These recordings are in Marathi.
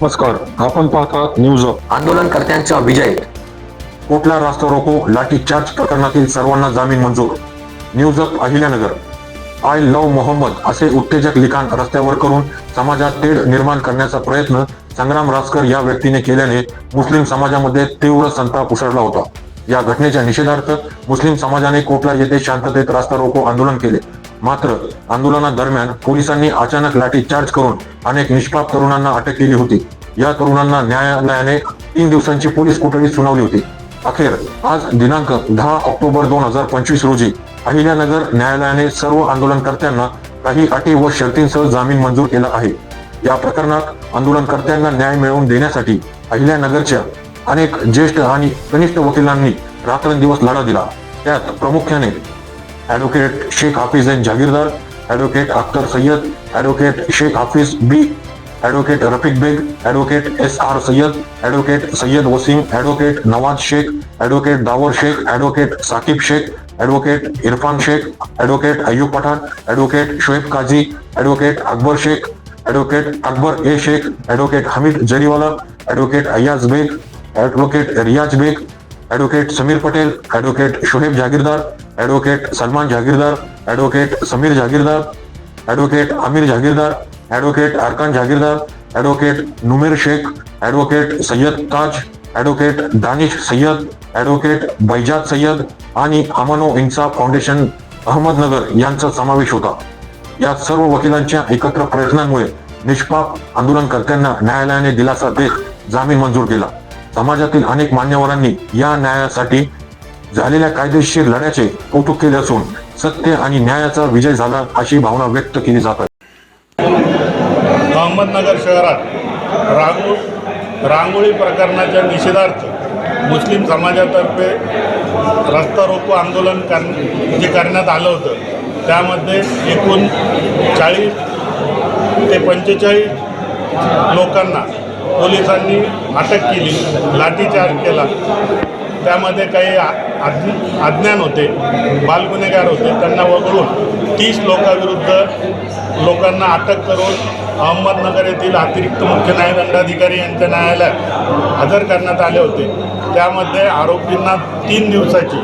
नमस्कार आपण पाहतात न्यूज आंदोलनकर्त्यांचा विजय कोटला रास्ता रोको लाठीचार्ज प्रकरणातील सर्वांना जामीन मंजूर. News up Ahilyanagar. I love Mohammad असे उत्तेजक लिखाण रस्त्यावर करून समाजात तेढ निर्माण करण्याचा प्रयत्न संग्राम रासकर या व्यक्तीने केल्याने मुस्लिम समाजामध्ये तीव्र संताप उसळला होता. या घटनेच्या निषेधार्थ मुस्लिम समाजाने कोटला येथे शांततेत रास्ता रोको आंदोलन केले. मात्र आंदोलनादरम्यान पोलिसांनी अचानक लाठीचार्ज करून अनेक निष्पाप तरुणांना अटक केली होती. या तरुणांना न्यायालयाने तीन दिवसांची पोलीस कोठडी सुनावली होती. अखेर आज दिनांक दहा ऑक्टोबर दोन हजार पंचवीस रोजी अहिल्यानगर न्यायालयाने सर्व आंदोलनकर्त्यांना काही अटी व शर्तींसह जामीन मंजूर केला आहे. या प्रकरणात आंदोलनकर्त्यांना न्याय मिळवून देण्यासाठी अहिल्यानगरच्या अनेक ज्येष्ठ आणि कनिष्ठ वकिलांनी रात्रंदिवस लढा दिला. त्यात प्रामुख्याने advocate Shaikh Hafiz N Jagirdar advocate Akhtar Sayyed advocate Shaikh Hafiz B advocate Rafiq Baig advocate S R Sayyed advocate Sayyed Wasim advocate Nawaz Shaikh advocate Dawar Shaikh advocate Saqib Shaikh advocate Irfan Shaikh advocate Ayyub Pathan advocate Shoaib Kazi advocate Akbar Shaikh advocate Akbar A Shaikh advocate Hamid Jariwala advocate Ayyaz Baig advocate Riyaz Baig advocate Samir Patel advocate Shoheb Jagirdar advocate Salman Jagirdar advocate Samir Jagirdar advocate Aamir Jagirdar advocate Arkan Jagirdar advocate Numer Shaikh advocate Sayyed Taj advocate Danish Sayyed advocate Baizad Sayyed आणि अमानो इन्साफ फाउंडेशन अहमदनगर यांचा समावेश होता. या सर्व वकिलांच्या एकत्र प्रयत्नांमुळे निष्पाप आंदोलनकर्त्यांना न्यायालयाने दिलासा देत जामीन मंजूर केला. समाजातील अनेक मान्यवरांनी या न्यायासाठी झालेल्या कायदेशीर लढ्याचे कौतुक केले असून सत्य आणि न्यायाचा विजय झाला अशी भावना व्यक्त केली जात आहे. अहमदनगर शहरात रांगो रांगोळी प्रकरणाच्या निषेधार्थ मुस्लिम समाजातर्फे रस्ता रोको आंदोलन कर जे करण्यात आलं होतं त्यामध्ये एकूण चाळीस ते पंचेचाळीस लोकांना पोलिसांनी अटक केली लाठीचार्ज केला. त्यामध्ये काही आ- अज्ञ अज्ञान होते बालगुन्हेगार होते त्यांना वगळून तीस लोकांविरुद्ध लोकांना अटक करून अहमदनगर येथील अतिरिक्त मुख्य न्यायदंडाधिकारी यांच्या न्यायालयात हजर करण्यात आले होते. त्यामध्ये आरोपींना तीन दिवसाची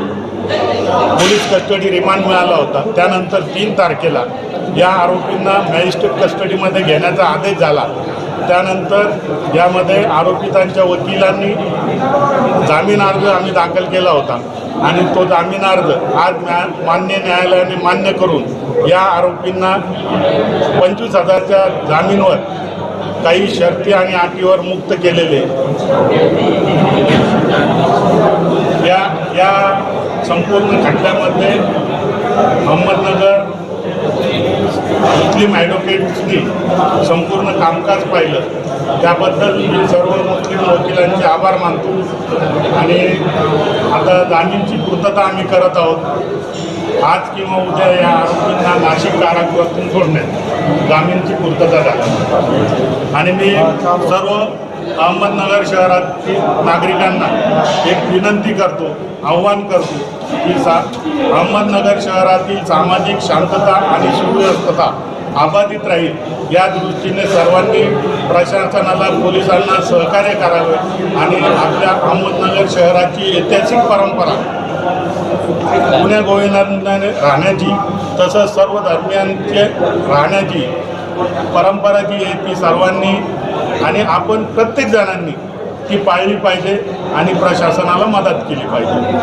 पोलीस कस्टडी रिमांड मिळाला होता. त्यानंतर तीन तारखेला या आरोपींना मॅजिस्ट्रेट कस्टडीमध्ये घेण्याचा आदेश झाला. त्यानंतर यामध्ये आरोपितांच्या वकिलांनी जामीन अर्ज आम्ही दाखल केला होता. आणि तो जामीन अर्ज आज न्या मान्य न्यायालयाने मान्य करून या आरोपींना पंचवीस हजारच्या जामीनवर काही शर्ती आणि अटीवर मुक्त केलेले. या या संपूर्ण खटल्यामध्ये अहमदनगर मुस्लिम ॲडव्होकेट्सनी संपूर्ण कामकाज पाहिलं त्याबद्दल मी सर्व मुस्लिम वकिलांचे आभार मानतो. आणि आता जामीनची पूर्तता आम्ही करत आहोत. आज किंवा उद्या या आरोपींना नाशिक कारागृहातून सोडण्यात जामीनची पूर्तता झाली. आणि मी सर्व अहमदनगर शहरातील नागरिकांना एक विनंती करतो आव्हान करतो की सा अहमदनगर शहरातील सामाजिक शांतता आणि सुव्यवस्थता अबाधित राहील. या दृष्टीने सर्वांनी प्रशासनाला पोलिसांना सहकार्य करावे आणि आपल्या अहमदनगर शहराची ऐतिहासिक परंपरा गुन्ह्या गोविंदाने राहण्याची तसंच सर्व धर्मियांचे राहण्याची परंपरा जी आहे ती सर्वांनी आणि आपण प्रत्येक जणांनी ती पाळली पाहिजे आणि प्रशासनाला मदत केली पाहिजे.